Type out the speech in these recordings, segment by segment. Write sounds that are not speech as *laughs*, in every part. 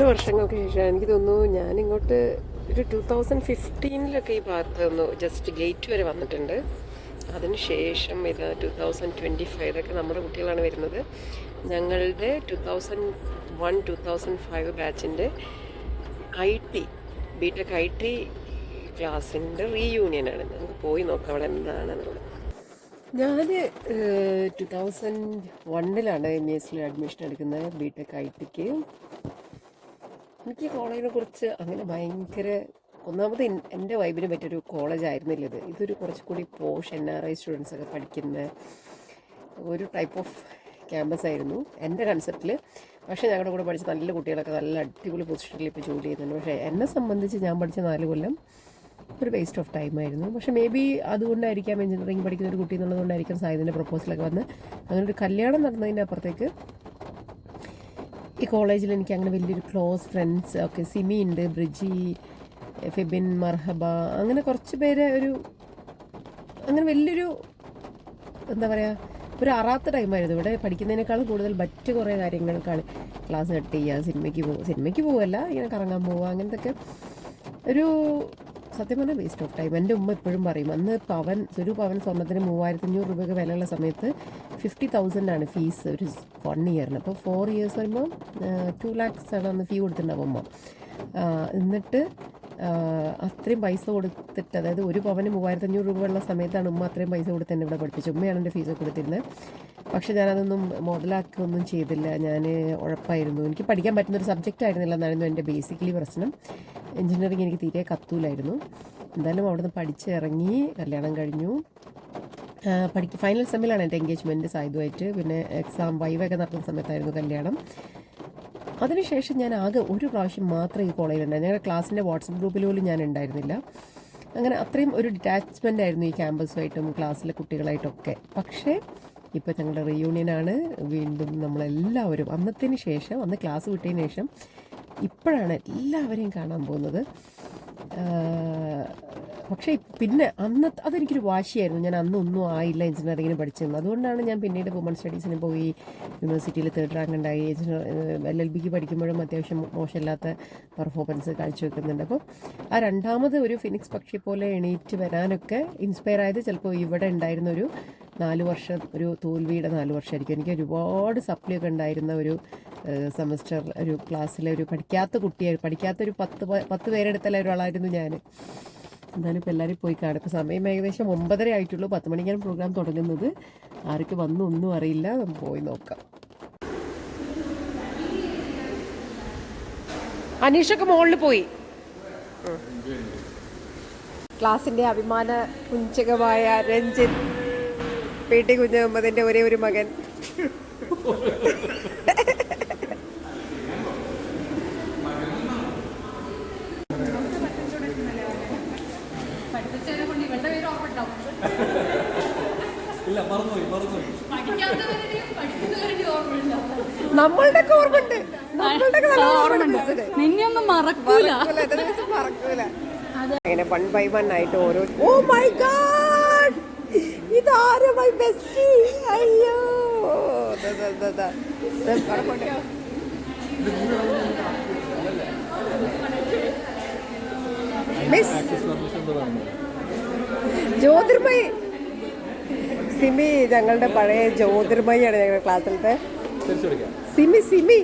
എത്ര വർഷങ്ങൾക്ക് ശേഷം എനിക്ക് തോന്നുന്നു ഞാനിങ്ങോട്ട് ഒരു ടു തൗസൻഡ് ഫിഫ്റ്റീനിലൊക്കെ ഈ ഭാഗത്ത് ഒന്ന് ജസ്റ്റ് ഗേറ്റ് വരെ വന്നിട്ടുണ്ട്. അതിന് ശേഷം ഇത് ടു തൗസൻഡ് ട്വന്റി ഫൈവിലൊക്കെ നമ്മുടെ കുട്ടികളാണ് വരുന്നത്. ഞങ്ങളുടെ two thousand one two thousand five ബാച്ചിന്റെ I T B tech I T ക്ലാസ്സിന്റെ റീയൂണിയനാണ് നമുക്ക് പോയി നോക്കാം അവിടെ എന്താണെന്നുള്ളത്. ഞാൻ ടു തൗസൻഡ് വണ്ണിലാണ് എം എസ് എസിൽ അഡ്മിഷൻ എടുക്കുന്നത് ബി ടെക് ഐ ടിക്ക് എനിക്ക് കോളേജിനെ കുറിച്ച് അങ്ങനെ ഭയങ്കര ഒന്നാമത് എന്റെ വൈബിന് പറ്റിയൊരു കോളേജ് ആയിരുന്നില്ല ഇത്. ഇതൊരു കുറച്ചുകൂടി posh N R I students ഒക്കെ പഠിക്കുന്ന ഒരു ടൈപ്പ് ഓഫ് ക്യാമ്പസ് ആയിരുന്നു. എന്റെ കൺസെപ്റ്റിൽ പക്ഷേ ഞങ്ങളുടെ കൂടെ പഠിച്ച നല്ല കുട്ടികളൊക്കെ നല്ല അടിപൊളി പൊസിഷനിൽ ഇപ്പോൾ ജോലി ചെയ്യുന്നുണ്ട്. പക്ഷേ എന്നെ സംബന്ധിച്ച് ഞാൻ പഠിച്ച നാല് കൊല്ലം ഒരു വേസ്റ്റ് ഓഫ് ടൈം ആയിരുന്നു. പക്ഷേ മേ ബി അതുകൊണ്ടായിരിക്കാം എഞ്ചിനീയറിംഗ് പഠിക്കുന്ന ഒരു കുട്ടി എന്നുള്ളതുകൊണ്ടായിരിക്കാം സായുധന്റെ പ്രപ്പോസലൊക്കെ വന്ന്. അങ്ങനെ ഒരു കല്യാണം നടന്നതിന്റെ അപ്പുറത്തേക്ക് ഈ കോളേജിൽ എനിക്ക് അങ്ങനെ വലിയൊരു ക്ലോസ് ഫ്രണ്ട്സ് ഒക്കെ സിമി ഉണ്ട് ബ്രിജി ഫെബിൻ മർഹബ അങ്ങനെ കുറച്ച് പേര് ഒരു അങ്ങനെ വലിയൊരു എന്താ പറയുക ഒരു അറാത്ത ടൈമായിരുന്നു ഇവിടെ പഠിക്കുന്നതിനേക്കാളും കൂടുതൽ മറ്റ് കുറേ കാര്യങ്ങൾക്കാണ് ക്ലാസ് കട്ട് ചെയ്യുക സിനിമയ്ക്ക് പോകുക സിനിമയ്ക്ക് പോവല്ല ഇങ്ങനെ കറങ്ങാൻ പോവുക അങ്ങനത്തെ ഒരു സത്യം പറഞ്ഞാൽ വേസ്റ്റ് ഓഫ് ടൈം എന്റെ ഉമ്മ എപ്പോഴും പറയും അന്ന് പവൻ ഒരു പവൻ സ്വർണത്തിന് മൂവായിരത്തി അഞ്ഞൂറ് രൂപയൊക്കെ വിലയുള്ള സമയത്ത് ഫിഫ്റ്റി ആണ് ഫീസ് ഒരു വൺ ഇയറിന് അപ്പോൾ ഫോർ ഇയേഴ്സ് വരുമ്പോൾ ടു ലാക്സ് ആണ് അന്ന് ഫീ കൊടുത്തിട്ടുണ്ടാവും ഉമ്മ. എന്നിട്ട് അത്രയും പൈസ കൊടുത്തിട്ട് അതായത് ഒരു പവന് മൂവായിരത്തി അഞ്ഞൂറ് രൂപ ഉള്ള സമയത്താണ് ഉമ്മ അത്രയും പൈസ കൊടുത്ത് എന്നെ ഇവിടെ പഠിപ്പിച്ചു ഉമ്മയാണ് എന്റെ ഫീസ് കൊടുത്തിരുന്നത്. പക്ഷേ ഞാനതൊന്നും മുതലാക്കുകയൊന്നും ചെയ്തില്ല. ഞാൻ ഉഴപ്പായിരുന്നു. എനിക്ക് പഠിക്കാൻ പറ്റുന്ന ഒരു സബ്ജക്റ്റ് ആയിരുന്നില്ല എന്നായിരുന്നു എന്റെ ബേസിക്കലി പ്രശ്നം. എഞ്ചിനീയറിംഗ് എനിക്ക് തീരെ കത്തൂലായിരുന്നു. എന്തായാലും അവിടുന്ന് പഠിച്ചിറങ്ങി കല്യാണം കഴിഞ്ഞു. പഠിക്ക ഫൈനൽ സെമ്മിലാണ് എന്റെ എൻഗേജ്മെന്റ് സായുധമായിട്ട്. പിന്നെ എക്സാം വൈവൊക്കെ നടത്തുന്ന സമയത്തായിരുന്നു കല്യാണം. അതിനുശേഷം ഞാൻ ആകെ ഒരു പ്രാവശ്യം മാത്രമേ ഈ കോളേജിലുണ്ടായിരുന്നു ഞങ്ങളുടെ ക്ലാസ്സിന്റെ വാട്സപ്പ് ഗ്രൂപ്പിൽ പോലും ഞാൻ ഉണ്ടായിരുന്നില്ല. അങ്ങനെ അത്രയും ഒരു ഡിറ്റാച്ച്മെന്റ് ആയിരുന്നു ഈ ക്യാമ്പസുമായിട്ടും ക്ലാസ്സിലെ കുട്ടികളായിട്ടൊക്കെ. പക്ഷേ ഇപ്പോൾ ഞങ്ങളുടെ റീയൂണിയനാണ് വീണ്ടും നമ്മളെല്ലാവരും അന്നത്തിന് ശേഷം അന്ന് ക്ലാസ് വിട്ടതിന് ശേഷം ഇപ്പോഴാണ് എല്ലാവരെയും കാണാൻ പോകുന്നത്. പക്ഷേ പിന്നെ അന്ന് അതെനിക്കൊരു വാശിയായിരുന്നു. ഞാൻ അന്നൊന്നും ആയില്ല എഞ്ചിനീയറിങ്ങിന് പഠിച്ചിരുന്നത് അതുകൊണ്ടാണ് ഞാൻ പിന്നീട് വുമൺ സ്റ്റഡീസിന് പോയി യൂണിവേഴ്സിറ്റിയിൽ തേർഡ് റാങ്ക് ഉണ്ടായി. എഞ്ചിനീയർ എൽ എൽ ബിക്ക് പഠിക്കുമ്പോഴും അത്യാവശ്യം മോശമില്ലാത്ത പെർഫോമൻസ് കാഴ്ചവെക്കുന്നുണ്ട് അപ്പോൾ ആ രണ്ടാമത് ഒരു ഫിനിക്സ് പക്ഷി പോലെ എണീറ്റ് വരാനൊക്കെ ഇൻസ്പയർ ആയത് ചിലപ്പോൾ ഇവിടെ ഉണ്ടായിരുന്ന ഒരു നാല് വർഷം ഒരു തോൽവിയുടെ നാല് വർഷമായിരിക്കും. എനിക്ക് ഒരുപാട് സപ്ലി ഒക്കെ ഉണ്ടായിരുന്ന ഒരു സെമസ്റ്റർ ഒരു ക്ലാസ്സിലെ ഒരു പഠിക്കാത്ത കുട്ടിയായിരുന്നു പഠിക്കാത്ത ഒരു പത്ത് പത്ത് പേരെടുത്തല്ല ഒരാളായിരുന്നു ഞാൻ എന്തായാലും ഇപ്പോൾ എല്ലാവരും പോയി കാണും. ഇപ്പോൾ സമയം ഏകദേശം ഒമ്പതര ആയിട്ടുള്ളൂ. പത്ത് മണിക്കാണ് പ്രോഗ്രാം തുടങ്ങുന്നത്. ആർക്ക് വന്നു ഒന്നും അറിയില്ല. പോയി നോക്കാം. അനീഷൊക്കെ മുകളിൽ പോയി. ക്ലാസിന്റെ അഭിമാന കുഞ്ചകമായ രഞ്ജിത് പി ടി കുഞ്ഞഹമ്മദിന്റെ ഒരേ ഒരു മകൻ. നമ്മളുടെ ഒക്കെ ഓർമ്മയുണ്ട്. നമ്മളുടെ ഒക്കെ നമ്മളുടെ ഓർമ്മയുണ്ട് നിന്നെ ഒന്നും മറക്കൂല. മറക്കൂല, അങ്ങനെ വൺ ബൈ വൺ ആയിട്ട് ഓരോ ഓ മൈ ഗാഡ് ഇതാര മൈ ബെസ്റ്റ് അയ്യോ. ദാ, ദാ, ദാ, ദാ. ദാ, അവിടെ കൊണ്ട്. മിസ് ജ്യോതിർമയി സിമി ഞങ്ങളുടെ പഴയ ജ്യോതിർമയാണ് ഞങ്ങളുടെ ക്ലാസ്സിലത്തെ സിമി സിമി.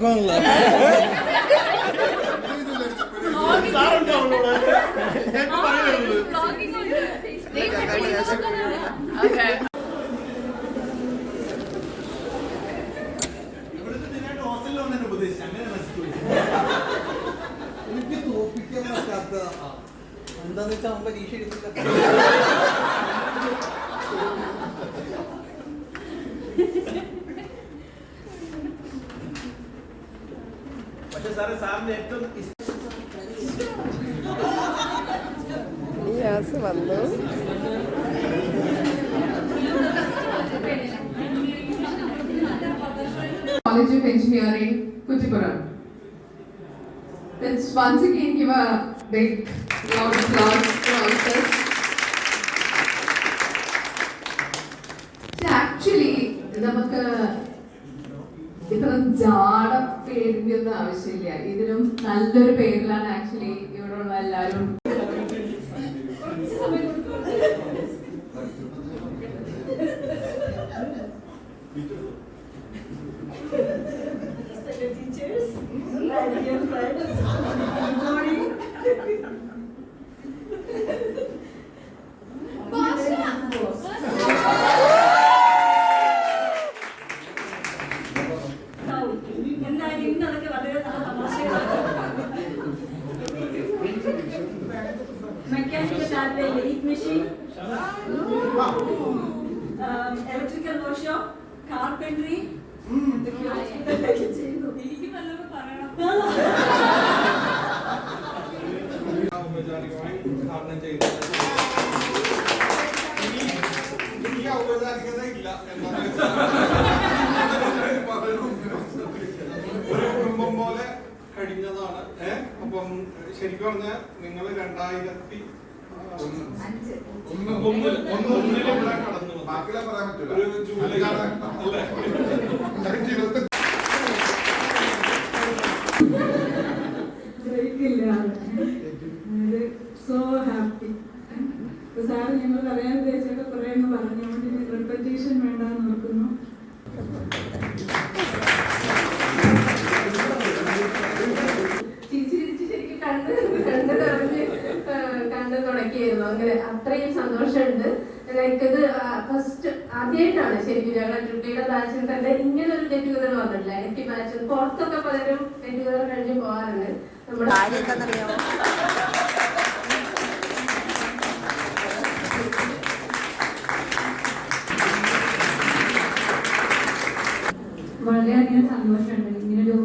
തകർക്കാനുള്ള എനിക്ക് തോപ്പിക്കാൻ പറ്റാത്ത എന്താന്ന് വെച്ചാൽ പരീക്ഷ എഴുതില്ല പക്ഷെ സാറേ സാറിന് ഏറ്റവും ഇഷ്ടം നിയാസ് വന്നു College of Engineering, Kutipuram. Let's once again give a big round of applause for ourselves. Actually നമുക്ക് ഇത്ര ജാട പേരിന്റെ ഒന്നും ആവശ്യമില്ല ഇതിലും നല്ലൊരു പേരിലാണ് ആക്ച്വലി ഇവിടെ ഉള്ള എല്ലാവരും teachers, my dear friends, good morning. എന്തായാലും ഇന്ന് അതൊക്കെ വളരെ നല്ല തമാശകളാണ് mechanical ലാബിലെ lathe machine electrical workshop carpentry ഇതൊക്കെ ചെയ്യുന്നു എനിക്ക് നല്ലത് പറയണം ഔപചാരികമായി ഉദ്ഘാടനം ചെയ്തത് ഇനി ഔപചാരികത ഇല്ല എന്നാണ് ഒരു കുടുംബം പോലെ കഴിഞ്ഞതാണ് ഏഹ് അപ്പം ശരിക്കും പറഞ്ഞാൽ നിങ്ങൾ രണ്ടായിരത്തി ഒന്ന്. ഒന്ന്. ഒന്ന്. ഒന്നിൽ ഇവിടെ കടന്നു വന്നു. ബാക്കിയുള്ള പറയാൻ പറ്റൂല. ഒരു ജൂലൈ. അല്ലേ? രണ്ടായിരത്തി ഇരുപത്തി ബ്രേക്കില്ല. സോ ഹാപ്പി സാറ് ഞങ്ങൾ പറയാൻ ഉദ്ദേശിച്ചൊക്കെ കുറേ അങ്ങ് പറഞ്ഞുകൊണ്ട് റിപ്പറ്റേഷൻ വേണ്ടെന്ന് ഓർക്കുന്നു. കണ്ട് തുടക്കിയായിരുന്നു അങ്ങനെ അത്രയും സന്തോഷമുണ്ട്. ലൈക്ക് ഇത് ഫസ്റ്റ് ആദ്യമായിട്ടാണ് ശരിക്കും ഞങ്ങളുടെ ട്രിപ്പിയുടെ ബാച്ചിൽ തന്നെ ഇങ്ങനെ ഒരു ഗെറ്റ് ടുഗദർ വന്നിട്ടില്ല എനിക്ക് ബാച്ചിൽ പുറത്തൊക്കെ പലരും ഗെറ്റ് ടുഗദർ കഴിഞ്ഞ് പോകാറുണ്ട്. നമ്മുടെ വളരെയധികം സന്തോഷമുണ്ട് ഇങ്ങനൊരു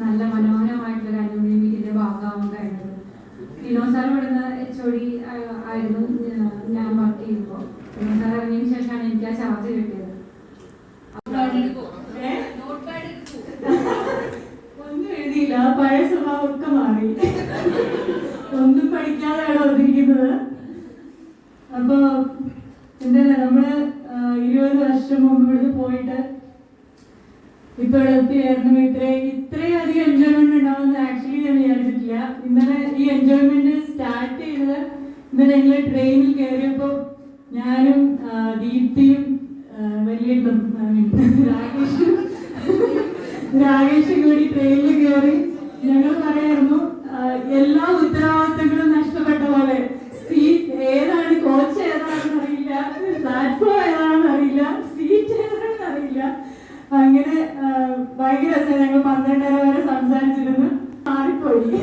നല്ല മനോഹരമായിട്ടുള്ള ഒരു അനുമതി മീറ്റിന്റെ ഭാഗമാവാൻ കഴിഞ്ഞത് വിനോദ് സാർ ഇവിടുന്ന് എച്ച് ഒ ഡി ആയിരുന്നു ഞാൻ- ഞാൻ വർക്ക് ചെയ്യുമ്പോൾ വിനോദ് സാർ ഇറങ്ങിയതിന് ശേഷമാണ് എനിക്ക് ആ ചാർജ് കിട്ടിയത് ഏ? ഒന്നും എഴുതിയില്ല ആ പഴയ സ്വഭാവം ഒക്കെ മാറി ഒന്നും പഠിക്കാതെയാണ് വന്നിരിക്കുന്നത് അപ്പൊ എന്താ നമ്മൾ ഇരുപത് വർഷം മുമ്പ് ഇവിടെ പോയിട്ട് ഇപ്പൊ എത്തിയായിരുന്നു. ഇത്രയും ഇത്രയും അധികം എൻജോയ്മെന്റ് ഉണ്ടാവുമെന്ന് ആക്ച്വലി ഞാൻ വിചാരിച്ചിട്ടില്ല. ഇന്നലെ ഈ എൻജോയ്മെന്റ് സ്റ്റാർട്ട് ചെയ്തത് ഇന്നലെ ഞങ്ങൾ ട്രെയിനിൽ കയറിയപ്പോ ഞാനും ദീപ്തിയും വലിയ രാകേഷും രാകേഷും കൂടി ട്രെയിനിൽ കയറി ഞങ്ങൾ പറയായിരുന്നു എല്ലാ ഉത്തരവാദിത്തങ്ങളും നഷ്ടപ്പെട്ട പോലെ സീറ്റ് ഏതാണ് കോച്ച് ഏതാണെന്ന് അറിയില്ല പ്ലാറ്റ്ഫോം ഏതാണെന്ന് അറിയില്ല സീറ്റ് ഏതാണെന്ന് അറിയില്ല അങ്ങനെ ആ, ഭയങ്കര രസമാണ്. ഞങ്ങൾ പന്ത്രണ്ടര വരെ സംസാരിച്ചിരുന്നു. മാറിപ്പോയി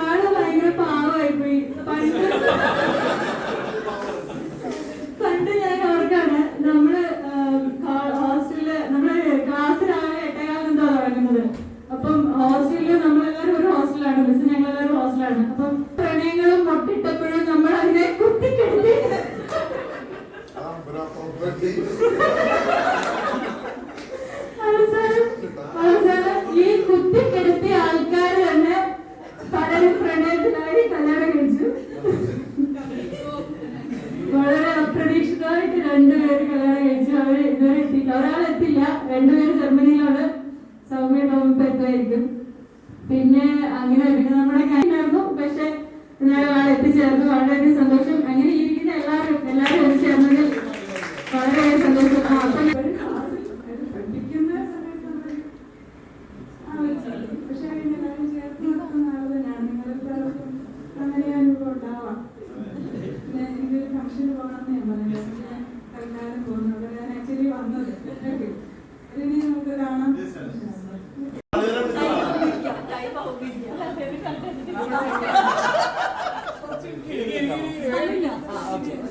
ആൾ ഭയങ്കര പാവമായി പോയി പണ്ട് പണ്ട് ഞാൻ ഓർക്കാണ് നമ്മൾ ഹോസ്റ്റലിൽ നമ്മൾ ക്ലാസ് രാവിലെ എട്ടേകാലം എന്താ തുടങ്ങുന്നത് അപ്പം ഹോസ്റ്റലിൽ നമ്മളെല്ലാവരും ഒരു ഹോസ്റ്റലാണ് മിസ് ഞങ്ങളെല്ലാവരും ഹോസ്റ്റലാണ് അപ്പം പ്രണയങ്ങളും മൊട്ടിട്ടപ്പോഴും നമ്മൾ അതിനെ കുത്തിക്കെടുത്തി അവസാനം അവസാനം ഈ കുത്തിക്കെടുത്തിയ ആൾക്കാർ തന്നെ പലരും പ്രണയത്തിലായി കല്യാണം കഴിച്ചു വളരെ അപ്രതീക്ഷിതമായിട്ട് രണ്ടുപേര് കല്യാണം കഴിച്ചു അവർ ഇതുവരെ എത്തിയില്ല ഒരാൾ എത്തില്ല രണ്ടുപേര് ജർമ്മനിയിലാണ് സൗമ്യ ടോമിപ്പ് എത്തുമായിരിക്കും പിന്നെ അങ്ങനെ പിന്നെ നമ്മുടെ കാര്യമായിരുന്നു പക്ഷെ എന്നാലും ആൾ എത്തിച്ചേർന്നു വളരെയധികം സന്തോഷം അങ്ങനെ ഇരിക്കുന്ന എല്ലാവരും എല്ലാവരും എത്തിച്ചേർന്നതിൽ വളരെയധികം സന്തോഷം ആ, അപ്പം ഒരു ക്ലാസ്സിൽ ഒരു പഠിക്കുന്ന സമയത്ത് നമ്മൾ ആ ഒരു സ്ഥലത്ത് പക്ഷെ അങ്ങനെ എല്ലാവരും ചേർന്ന് നടത്തുന്ന ആൾ തന്നെയാണ് നിങ്ങളെല്ലാവർക്കും അങ്ങനെ അനുഭവം ഉണ്ടാവാം പിന്നെ എനിക്കൊരു ഫംഗ്ഷന് പോകണമെന്ന് ഞാൻ പറഞ്ഞത് പക്ഷെ ഞാൻ തൽക്കാലം പോകുന്നു അവിടെ ഞാൻ ആക്ച്വലി വന്നത് ഓക്കെ ഇനി നമുക്ക് കാണാം *laughs*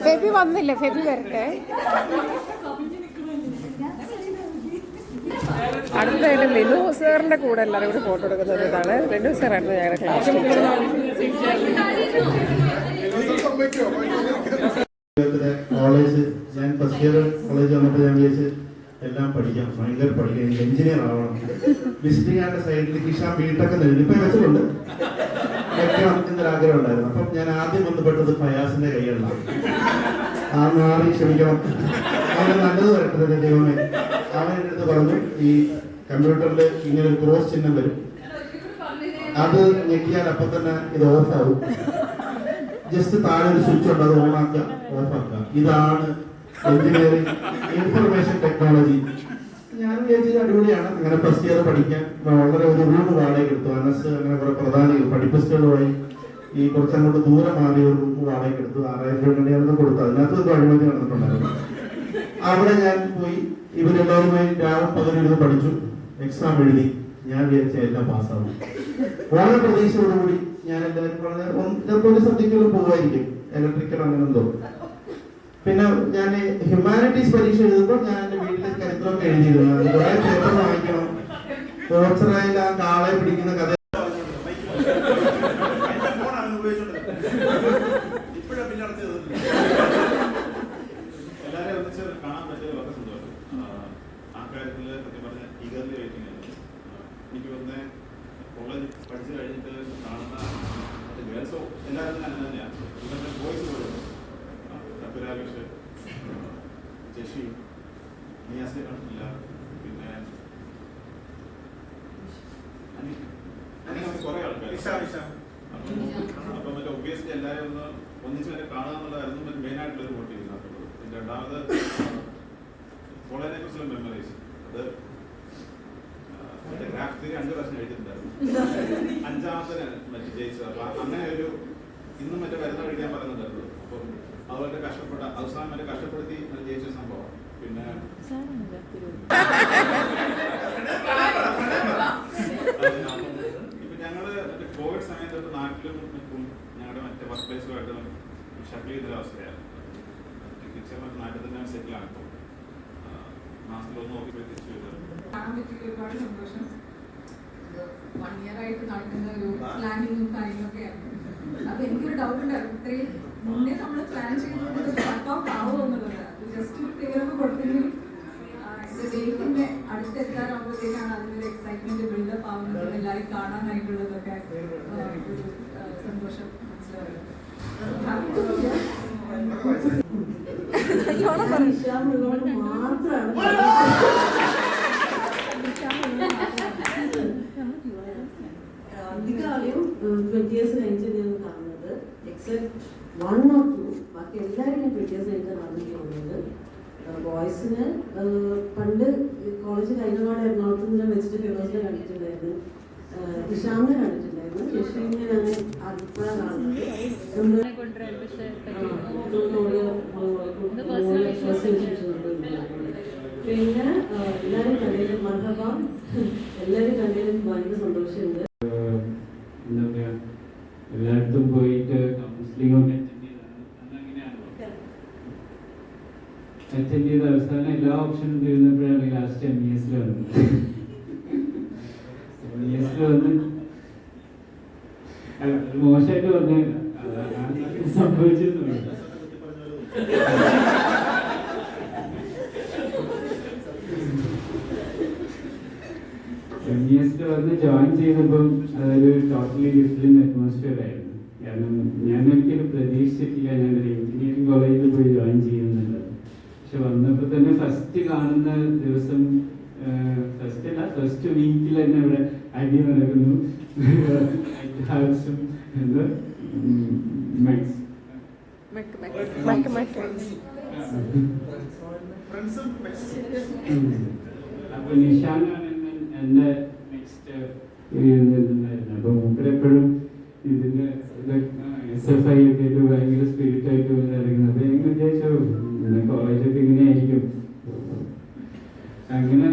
ഫെബി വന്നില്ല ഫെബി വരട്ടെ. ലിനു സാറിന്റെ കൂടെ എല്ലാവരും കൂടി ഫോട്ടോ എടുക്കുന്ന ഇതാണ്. രണ്ടു സാറായിരുന്നു ഞങ്ങളുടെ ക്ലാസ് കോളേജ് ഞാൻ ഫസ്റ്റ് ഇയർ കോളേജ് വന്നപ്പോൾ ഞാൻ വിചാരിച്ച് എല്ലാം പഠിക്കാം. ഭയങ്കര പഠിക്കാം. എഞ്ചിനീയർ ആവണം. വിസിറ്റിംഗ് ആയിട്ട് സൈഡിൽ കിഷാൻ ബിടെക് എഴുതി. ഇപ്പൊ വെച്ചിട്ടുണ്ട്. വെക്കണം എന്നൊരാഗ്രഹം ഉണ്ടായിരുന്നു. അപ്പം ഞാൻ ആദ്യം ബന്ധപ്പെട്ടത് ഫയാസിന്റെ കൈകളിലാണ് ആ നാളെ ക്ഷമിക്കണം. അവന് നല്ലത് വരട്ടത് ദൈവമേ. പറഞ്ഞു ഈ കമ്പ്യൂട്ടറിൽ ഇങ്ങനെ ഒരു ക്രോസ് ചിഹ്നം വരും. അത് ഞെക്കിയാൽ അപ്പൊ തന്നെ ഇത് ഓഫ് ജസ്റ്റ് താഴെ ഒരു സ്വിച്ച് ഉണ്ട് അത് ഓൺ ആക്കുക ഓഫ് ആക്കുക. ഇതാണ് എഞ്ചിനീയറിംഗ് ഇൻഫർമേഷൻ ടെക്നോളജി ഞാൻ വിചാരിച്ചത് അടിപൊളിയാണ്. അങ്ങനെ ഫസ്റ്റ് ഇയർ പഠിക്കാൻ. വളരെ ഒരു റൂം വാടകയ്ക്ക് എടുത്തു. അനസ് അങ്ങനെ കുറെ പ്രധാന വഴി ഈ കുറച്ചങ്ങോട്ട് ദൂരെ മാറി ഒരു റൂം വാടകയ്ക്ക് എടുത്തു. ആറായിരം രൂപ കൊടുത്തു. അതിനകത്ത് ഒരു അഴിമതി നടന്നിട്ടുണ്ടായിരുന്നു. അവിടെ ഞാൻ പോയി. ഇവരെല്ലാവരുമായി രാവും പകലിരുന്ന് പഠിച്ചു. എക്സാം എഴുതി ഞാൻ വിചാരിച്ച എല്ലാം പാസ്സാവും. വളരെ പ്രതീക്ഷയോടുകൂടി ഞാൻ എല്ലാവരും വളരെ ചിലപ്പോൾ ഒരു സബ്ജക്റ്റുകൾ പോകുമായിരിക്കും ഇലക്ട്രിക്കൽ അങ്ങനെ എന്തോ. പിന്നെ ഞാൻ ഹ്യൂമാനിറ്റീസ് പരീക്ഷ എഴുതുമ്പോൾ ഞാൻ എന്റെ വീട്ടിലെ ചരിത്രമൊക്കെ എഴുതിയിരുന്നു കുറെ പേപ്പർ വാങ്ങിക്കണം. ടോർച്ചറായാലും ആ കാളെ പിടിക്കുന്ന കഥ എന്റെ ഫോണാണ് ഉപയോഗിച്ചോണ്ടിരുന്നത് ഇപ്പോഴാ പിന്നെ അടച്ചത് എല്ലാവരെയും ഒന്നിച്ച് കാണാൻ പറ്റിയത് വളരെ സന്തോഷം ആഹ് ആ കാര്യത്തിൽ സത്യം പറഞ്ഞ ഈഗർലി വെയിറ്റിംഗ് ആയിരുന്നു ആഹ് എനിക്ക് വന്ന് കോളേജ് പഠിച്ചു കഴിഞ്ഞിട്ട് കാണുന്ന മറ്റേ ഗേൾസോ എല്ലാവരും അങ്ങനെ തന്നെയാണ് ഇവരുടെ ബോയ്സ് പോലും തപ്പുരാകേഷ് ജഷി നിയാസിനെ കണ്ടിട്ടില്ല പിന്നെ അനി- അങ്ങനെ കുറേ ആൾക്കാർ ഇഷ, ഇഷ. അപ്പം അപ്പം എല്ലാവരും ഒന്ന് ഒന്നിച്ച് വരെ കാണുക എന്നുള്ളതായിരുന്നു മറ്റേ മെയിൻ ആയിട്ടുള്ള ഒരു മോട്ടീവ് ഇതിനകത്തുള്ളത്. പിന്നെ രണ്ടാമത് കോളേജിനെ കുറിച്ചുള്ള മെമ്മറീസ് അത് എന്റെ മറ്റേ ഗ്രാഫ് തിരി രണ്ട് പ്രാവശ്യം എഴുതിയിട്ടുണ്ടായിരുന്നു. അഞ്ചാമത്തെ മറ്റു ജയിച്ചത്. അപ്പൊ അങ്ങനെ ഒരു ഇന്നും മറ്റേ വരുന്ന വഴിക്കാൻ പറയുന്നുണ്ടായിരുന്നു. അപ്പം അതുപോലെ കഷ്ടപ്പെട്ട അവസാനം മറ്റേ കഷ്ടപ്പെടുത്തി ജയിച്ച സംഭവം. പിന്നെ ഇപ്പൊ ഞങ്ങൾ കോവിഡ് സമയത്ത് നാട്ടിലും ഞങ്ങളുടെ മറ്റേ വർക്ക് പ്ലേസുമായിട്ട് ഷട്ടിൽ ചെയ്തൊരു അവസ്ഥയാണ്. തിരിച്ച നാട്ടിൽ തന്നെ സെറ്റിലാണ് ഇപ്പോൾ മാസത്തിലൊന്ന് ഒന്ന് പോയി തിരിച്ചു വരുന്നത് ഒരുപാട് സന്തോഷം. വൺ ഇയർ ആയിട്ട് നടക്കുന്ന ഒരു പ്ലാനിങ്ങും കാര്യങ്ങളൊക്കെയാണ് അപ്പൊ എനിക്കൊരു ഡൗട്ട് ഉണ്ടായിരുന്നു. ഇത്രയും മുന്നേ നമ്മൾ പ്ലാൻ ചെയ്തത് കട്ട് ഔട്ട് ആവുമോ എന്നുള്ളത്. ജസ്റ്റ് ഒരു പേരൊക്കെ കൊടുത്തെങ്കിലും ഡേറ്റിന്റെ അടുത്തെത്താറാകുമ്പോഴത്തേക്കാണ് അതിനൊരു എക്സൈറ്റ്മെന്റ് ബിൽഡപ്പ് ആവുന്നത്. എല്ലാവരും കാണാനായിട്ടുള്ളതൊക്കെ സന്തോഷം. ബോയ്സിന് പണ്ട് കോളേജ് കഴിഞ്ഞപാട് എറണാകുളത്ത് നിന്ന് വെച്ചിട്ട് ഫെലോസിനെ കണ്ടിട്ടുണ്ടായിരുന്നു ഇഷാമിനെ കണ്ടിട്ടുണ്ടായിരുന്നു പിന്നെ എല്ലാവരും കണ്ടതിലും മർഹബ എല്ലാവരും കണ്ടതിലും ഭയങ്കര സന്തോഷമുണ്ട് എന്താ പറയാ പോയിട്ട് കൗൺസിലിംഗ് ഒക്കെ അറ്റൻഡ് ചെയ്ത അവസാനം എല്ലാ ഓപ്ഷനും തീർന്നപ്പോഴാണ് ലാസ്റ്റ് എം ഇ എസിൽ വന്നത് എം ഇ എസിൽ വന്ന് അല്ല, അത് മോശമായിട്ട് പറഞ്ഞ സംഭവിച്ചിരുന്നു എം ഇ എസിൽ വന്ന് ജോയിൻ ചെയ്തപ്പം അതൊരു ടോട്ടലി ഡിഫറെന്റ് അറ്റ്മോസ്ഫിയർ ആയിരുന്നു കാരണം ഞാൻ ഒരിക്കലും പ്രതീക്ഷിച്ചിട്ടില്ല ഞാൻ ഒരു എഞ്ചിനീയറിംഗ് കോളേജിൽ പോയി ജോയിൻ ചെയ്യുന്നുള്ളത് പക്ഷെ വന്നപ്പോൾ തന്നെ ഫസ്റ്റ് കാണുന്ന ദിവസം ഫസ്റ്റ് വീക്കിൽ തന്നെ ഇവിടെ ഐഡിയ നടക്കുന്നു. ഹൗസും എന്താ മാക്സ് അപ്പൊ നിഷാനാണ് നെക്സ്റ്റ് അപ്പൊ മൂപ്പരെപ്പോഴും ഇതിന്റെ എസ് എഫ് ഐ ഒക്കെ ആയിട്ട് ഭയങ്കര സ്പിരിറ്റ് ആയിട്ട് അപ്പൊ ഞാൻ വിചാരിച്ചു കോളേജൊക്കെ ഇങ്ങനെ ആയിരിക്കും. അങ്ങനെ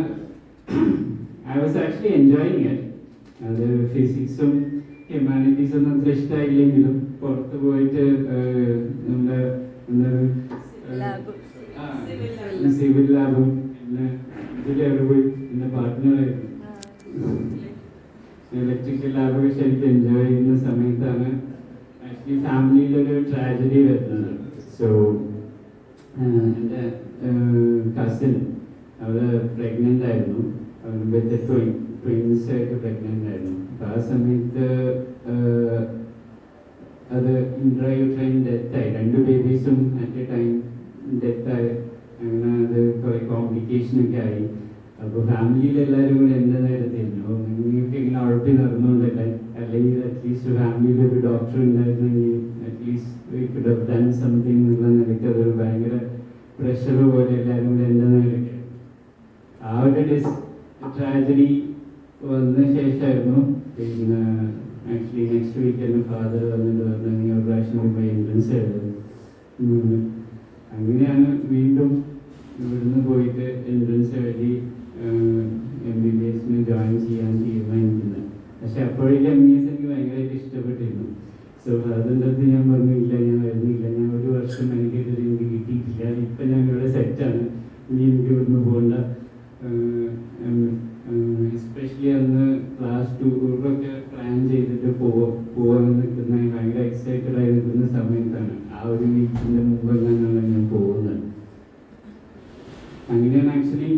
ആക്ച്വലി എൻജോയിങ് ഇറ്റ് അത് ഫിസിക്സും ഹ്യൂമാനിറ്റീസും ഒന്നും ഇഷ്ടമായില്ലെങ്കിലും പുറത്ത് പോയിട്ട് നമ്മുടെ സിവിൽ ലാബും പിന്നെ ഇതിലേറെ പോയി പിന്നെ പാർട്ട്ണറായിരുന്നു ഇലക്ട്രിക്കൽ ലാബൊക്കെ ശരിക്കും എൻജോയ് ചെയ്യുന്ന സമയത്താണ് ആക്ച്വലി ഫാമിലിയിലൊരു ട്രാജഡി വരുന്നത്. സോ എന്റെ കസിൻ അവൾ പ്രഗ്നന്റ് ആയിരുന്നു. വിത്ത് ട്വിൻ ട്വിൻസ് ആയിട്ട് പ്രഗ്നന്റ് ആയിരുന്നു അപ്പം ആ സമയത്ത് അത് ഡെത്ത് ഡെത്തായി. രണ്ട് ബേബീസും അറ്റ് എ ടൈം ഡെത്തായി. അങ്ങനെ അത് കോംപ്ലിക്കേഷൻ കോംപ്ലിക്കേഷനൊക്കെ ആയി. അപ്പോൾ ഫാമിലിയിൽ എല്ലാവരും കൂടെ എന്റെ നേരത്തിരുന്നു നിങ്ങൾക്ക് ഇങ്ങനെ ഉഴപ്പി നടന്നുകൊണ്ടല്ലേ? അല്ലെങ്കിൽ അറ്റ്ലീസ്റ്റ് ഫാമിലിയിൽ ഒരു ഡോക്ടർ ഉണ്ടായിരുന്നെങ്കിൽ അറ്റ്ലീസ്റ്റ് ഡൺ സംതിങ് എന്നുള്ള നിലയ്ക്ക് അതൊരു ഭയങ്കര പ്രഷർ പോലെ എല്ലാവരും കൂടെ എന്റെ നേരൊക്കെ ആ ഒരു ഡിസ് ട്രാജഡി വന്ന ശേഷമായിരുന്നു. പിന്നെ ആക്ച്വലി നെക്സ്റ്റ് വീക്ക് ഫാദർ വന്നിട്ട് പറഞ്ഞു ഒരു പ്രാവശ്യം മുമ്പ് എൻട്രൻസ് എഴുതും അങ്ങനെയാണ് വീണ്ടും ഇവിടുന്ന് പോയിട്ട് എൻട്രൻസ് എഴുതി എം ബി ബി എസിന് ജോയിൻ ചെയ്യാൻ തീരുമാനിക്കുന്നത് പക്ഷെ അപ്പോഴേക്കും എം ബി എസ് എനിക്ക് ഭയങ്കരമായിട്ട് ഇഷ്ടപ്പെട്ടിരുന്നു സോ അതിന്റെ അടുത്ത് ഞാൻ പറഞ്ഞു ഇല്ല ഞാൻ വരുന്നില്ല ഞാൻ ഒരു വർഷം എനിക്ക് ഇത് എനിക്ക് കിട്ടിയിട്ടില്ല ഇപ്പം ഞാൻ ഇവിടെ സെറ്റാണ് ഇനി എനിക്ക് ഇവിടുന്ന് പോകണ്ട എസ്പെഷ്യലി അന്ന് ക്ലാസ് ടൂറൊക്കെ പ്ലാൻ ചെയ്തിട്ട് പോവാ പോവാൻ നിൽക്കുന്ന ഭയങ്കര എക്സൈറ്റഡ് ആയി നിൽക്കുന്ന സമയത്താണ് ആ ഒരു വീക്കിന്റെ മുമ്പ് എങ്ങനെയാണ് ഞാൻ പോകുന്നത് അങ്ങനെയാണ് ആക്ച്വലി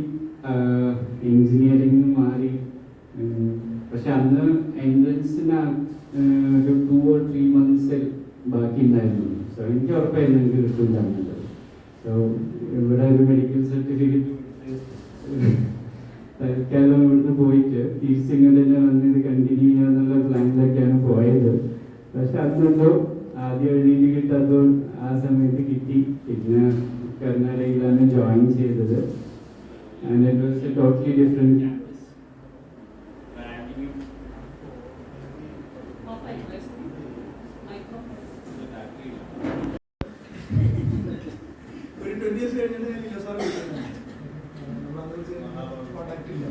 എഞ്ചിനീയറിംഗ് മാറി ഉം, പക്ഷെ അന്ന് എൻട്രൻസിന് ഒരു ടു ഓർ ത്രീ മന്ത്സ് ബാക്കി ഉണ്ടായിരുന്നു സോ എനിക്ക് ഉറപ്പായിരുന്നു എനിക്ക് കിട്ടും തന്നത് സോ ഇവിടെ ഒരു മെഡിക്കൽ സർട്ടിഫിക്കറ്റ് തൽക്കാലം ഇവിടുന്ന് പോയിട്ട് തന്നെ വന്ന് ഇത് കണ്ടിന്യൂ ചെയ്യാന്നുള്ള പ്ലാനിലൊക്കെയാണ് പോയത്. പക്ഷെ അന്നെന്തോ ആദ്യം എഴുതിയിട്ട് കിട്ടാത്തോ ആ സമയത്ത് കിട്ടി. പിന്നെ കർണാടകയിലാണ് ജോയിൻ ചെയ്തത്. And it was a totally different campus ഒരു ട്വന്റി ഇയേഴ്സ് കഴിഞ്ഞിട്ട് ഞാൻ നിലസാർ കോണ്ടാക്ട് ഇല്ല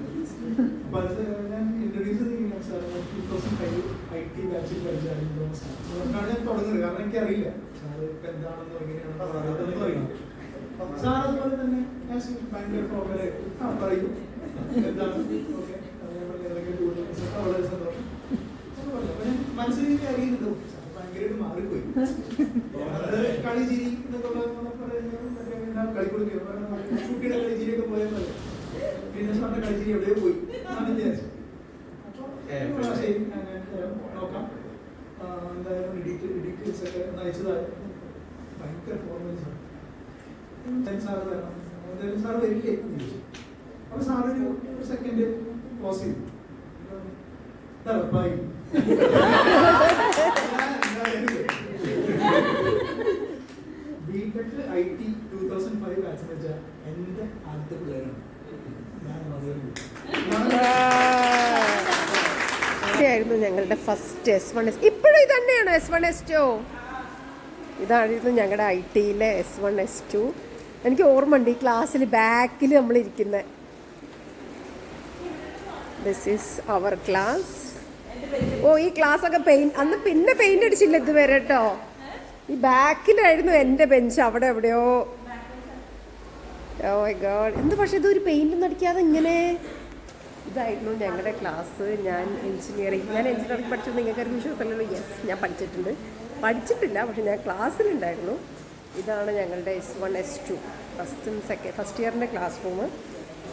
അപ്പൊ അത് ഞാൻ ഇൻട്രൊഡ്യൂസ് ചെയ്യുന്ന sir two thousand five I T ബാച്ചിൽ പഠിച്ചായിരുന്നു അതുകൊണ്ടാണ് ഞാൻ തുടങ്ങുന്നത് കാരണം എനിക്ക് അറിയില്ല സാർ ഇപ്പൊ എന്താണെന്നോ എങ്ങനെയാണെന്നോ അതൊന്നും അറിയില്ല സാർ അതുപോലെ തന്നെ ഞാൻ സി- ഫോർമലായിട്ട് ആ പറയൂ. എന്താണ്? ഓക്കെ. വളരെ സന്തോഷം. മനസ്സിൽ അറിയുന്നുണ്ട്? ഭയങ്കരമായിട്ട് മാറിപ്പോയി. അത് കളി ചിരി എന്നൊക്കെ പറയുന്നത് മറ്റേ എന്താ കുട്ടിയുടെ കളി ചിരിയൊക്കെ പോയാൽ മതി. പിന്നെ സാറിന്റെ കളി ചിരി എവിടെയോ പോയി. എന്നാണ് വിചാരിച്ചത്. ഞാൻ നോക്കാം. എന്തായാലും ഡീറ്റെയിൽസ് ഒക്കെ ഒന്ന് അയച്ചതായി ഭയങ്കര ഫോർമൽസ് ആണ് സാറ് തരണം എന്തായാലും സാർ വരില്ലേ? അപ്പോൾ സാറൊരു സെക്കൻഡ് ക്ലോസ് ചെയ്തു. തറപ്പായി B tech I T two thousand five batch വെച്ച എന്റെ ആദ്യത്തെ പിള്ളേരാണ്. ഞാൻ ായിരുന്നു ഞങ്ങളുടെ ഫസ്റ്റ് എസ് വൺ എസ് ഇപ്പോഴും ഇത് തന്നെയാണോ എസ് വൺ എസ് ടു ഇതായിരുന്നു ഞങ്ങളുടെ ഐ ടിയിലെ എസ് വൺ എസ് ടു എനിക്ക് ഓർമ്മയുണ്ട് ഈ ക്ലാസ്സിൽ ബാക്കിൽ നമ്മൾ ഇരിക്കുന്നത് ദിസ് ഈസ് അവർ ക്ലാസ് ഓ ഈ ക്ലാസ് ഒക്കെ പെയിന്റ് അന്ന് പിന്നെ പെയിന്റ് അടിച്ചില്ല ഇതുവരെ കേട്ടോ. ഈ ബാക്കിലായിരുന്നു എന്റെ ബെഞ്ച് അവിടെ എവിടെയോ. ഓ മൈ ഗോഡ് എന്ത് പക്ഷെ ഇതൊരു പെയിന്റ് ഒന്നും അടിക്കാതെ ഇങ്ങനെ ഇതായിരുന്നു ഞങ്ങളുടെ ക്ലാസ് ഞാൻ എഞ്ചിനീയറിംഗ് ഞാൻ എഞ്ചിനീയറിംഗ് പഠിച്ചു നിങ്ങൾക്ക് ഒരു വിശ്വാസമല്ലല്ലോ. യെസ് ഞാൻ പഠിച്ചിട്ടുണ്ട്. പഠിച്ചിട്ടില്ല പക്ഷെ ഞാൻ ക്ലാസ്സിലുണ്ടായിരുന്നു ഇതാണ് ഞങ്ങളുടെ എസ് വൺ എസ് ടു ഫസ്റ്റും സെക്കൻഡ് ഫസ്റ്റ് ഇയറിന്റെ ക്ലാസ് റൂം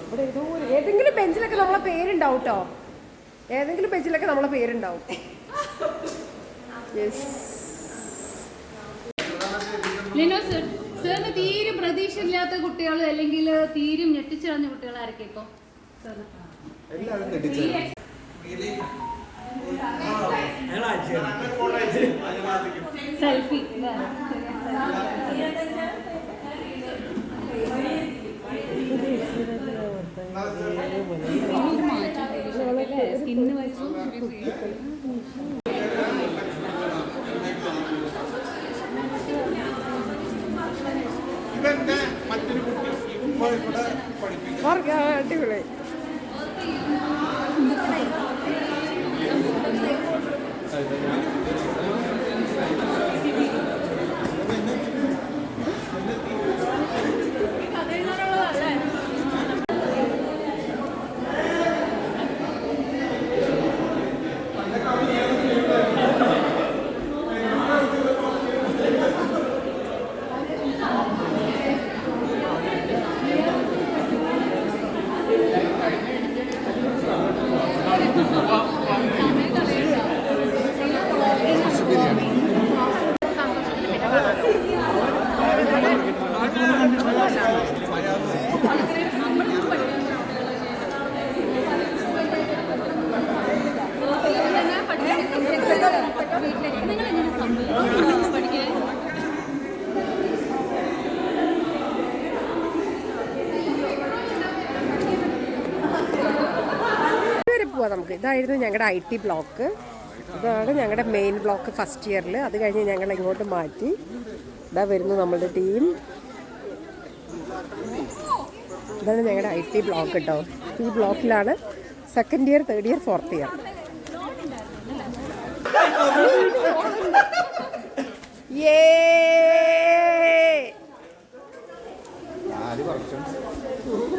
ഇവിടെ ഏതോ ഒരു- ഏതെങ്കിലും ബെഞ്ചിലൊക്കെ നമ്മളെ പേരുണ്ടാവും കേട്ടോ ഏതെങ്കിലും ബെഞ്ചിലൊക്കെ നമ്മളെ പേരുണ്ടാവും. യെസ് ലിനോ സർ സാറിന് തീരെ പ്രതീക്ഷയില്ലാത്ത കുട്ടികൾ അല്ലെങ്കിൽ തീരും ഞെട്ടിച്ചു കളഞ്ഞ കുട്ടികൾ ആരൊക്കെ ഇപ്പൊ? സെൽഫി സ്കിന്ന് വെച്ചു ഇവന്റെ മറ്റൊരു കുട്ടി ഇപ്പൊ ഇവിടെ പഠിപ്പിക്കും അടിപൊളി. ഇതായിരുന്നു ഞങ്ങളുടെ ഐ ടി ബ്ലോക്ക്. ഇതാണ് ഞങ്ങളുടെ മെയിൻ ബ്ലോക്ക് ഫസ്റ്റ് ഇയറിൽ അത് കഴിഞ്ഞ് ഞങ്ങൾ ഇങ്ങോട്ട് മാറ്റി. ഇതാ വരുന്നു നമ്മളുടെ ടീം ഇതാണ് ഞങ്ങളുടെ ഐ ടി ബ്ലോക്ക് കേട്ടോ ഈ ബ്ലോക്കിലാണ് second year third year fourth year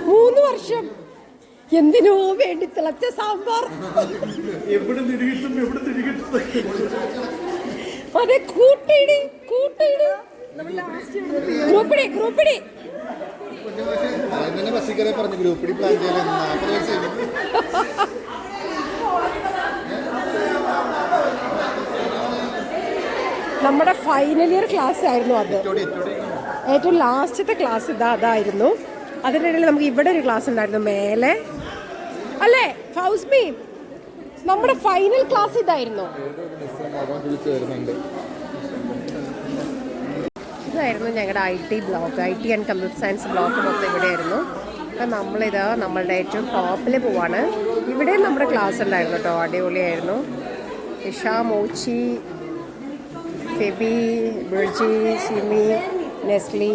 മൂന്ന് വർഷം. എന്തിനോ വേണ്ടി തിളച്ച സാമ്പാർ. എവിടെ തിരികിട്ടും എവിടെ തിരികിട്ടും അതെ കൂട്ടിയിടി കൂട്ടിയിടി. ഗ്രൂപ്പിടി ഗ്രൂപ്പിടി പറഞ്ഞു? പ്ലാൻ നമ്മുടെ ഫൈനൽ ഇയർ ക്ലാസ് ആയിരുന്നു അത്. ഏറ്റവും ലാസ്റ്റത്തെ ക്ലാസ് ഇതാ അതായിരുന്നു. അതിനിടയിൽ നമുക്ക് ഇവിടെ ഒരു ക്ലാസ് ഉണ്ടായിരുന്നു. മേലെ. അല്ലേ? ഫൗസ്മി നമ്മുടെ ഫൈനൽ ക്ലാസ് ഇതായിരുന്നു. ഇതായിരുന്നു ഞങ്ങളുടെ I T block. I T and computer science block മൊത്തം ഇവിടെയായിരുന്നു. അപ്പം നമ്മളിത് നമ്മളുടെ ഏറ്റവും ടോപ്പിൽ പോവാണ്. ഇവിടെ നമ്മുടെ ക്ലാസ് ഉണ്ടായിരുന്നു കേട്ടോ അടിപൊളിയായിരുന്നു. Isha Mochi Febi Birji Simi Nesly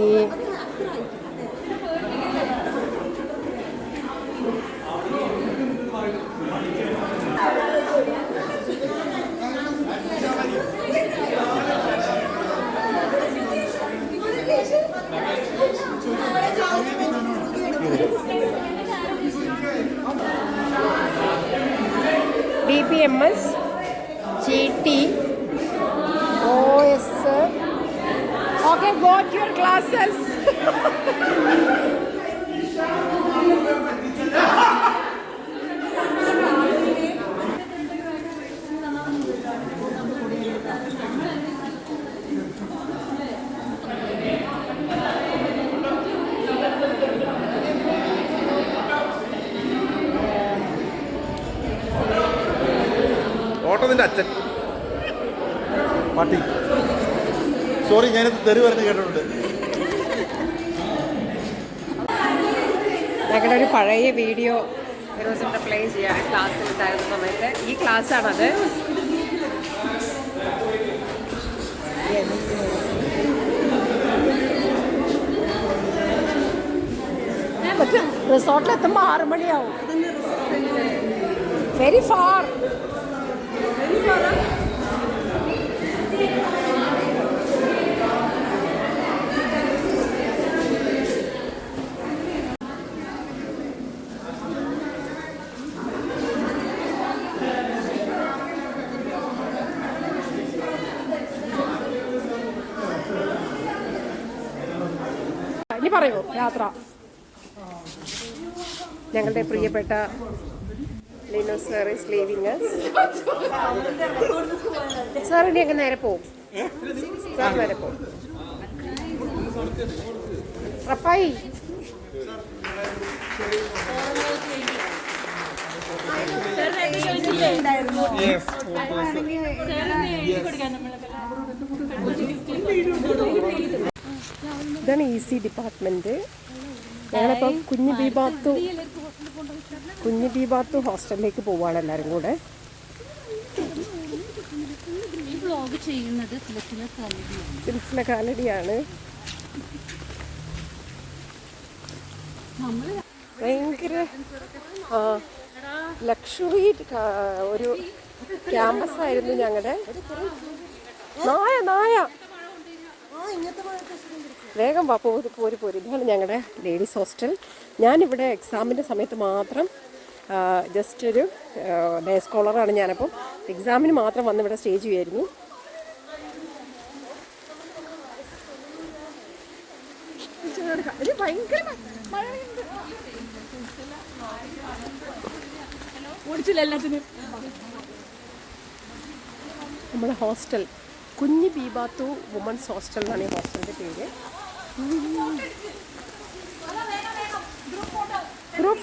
B P M S G T O S okay got your classes ഓട്ടത്തിന്റെ അച്ഛൻ പാട്ടി. സോറി ഞാനിത് തെറി പറഞ്ഞ് കേട്ടിട്ടുണ്ട്. ഞങ്ങളുടെ ഒരു പഴയ വീഡിയോ ഒരു ദിവസം പ്ലേ ചെയ്യാൻ ക്ലാസ്സിൽ ഉണ്ടായിരുന്ന സമയത്ത് ഈ ക്ലാസ്സാണത് റിസോർട്ടിൽ റിസോർട്ടിലെത്തുമ്പോൾ ആറ് മണിയാവും. വെരി ഫാർ ഇനി പറയൂ യാത്ര. ഞങ്ങളുടെ പ്രിയപ്പെട്ട Lino sir is leaving sir ഇനി അങ്ങ് നേരെ പോവും. സാർ നേരെ പോവും. റപ്പായി ഇതാണ് ഇ സി ഡിപ്പാർട്ട്മെന്റ് ബി ബാത്തു ബീബാത്തു ബി ബീബാത്തു ഹോസ്റ്റലിലേക്ക് പോവാണ് എല്ലാവരും കൂടെ. വ്ളോഗ് ചെയ്യുന്നത് സിൽസില കാലടിയാണ് ഭയങ്കര ലക്ഷറി ഒരു ക്യാമ്പസ് ആയിരുന്നു ഞങ്ങളുടെ നായ നായ. വേഗം വാ പോ പോരി പോരി. ഇതാണ് ഞങ്ങളുടെ ലേഡീസ് ഹോസ്റ്റൽ. ഞാനിവിടെ എക്സാമിന്റെ സമയത്ത് മാത്രം ജസ്റ്റ് ഒരു ഡേ സ്കോളറാണ് ഞാനപ്പം. എക്സാമിന് മാത്രം വന്ന് ഇവിടെ സ്റ്റേ ചെയ്യുമായിരുന്നു ഓടിച്ചില്ല എല്ലാത്തിനും. നമ്മുടെ ഹോസ്റ്റൽ. കുഞ്ഞി ബീബാത്തു വുമൻസ് ഹോസ്റ്റൽ എന്നാണ് ഈ ഹോസ്റ്റലിന്റെ പേര്. ഗ്രൂപ്പ്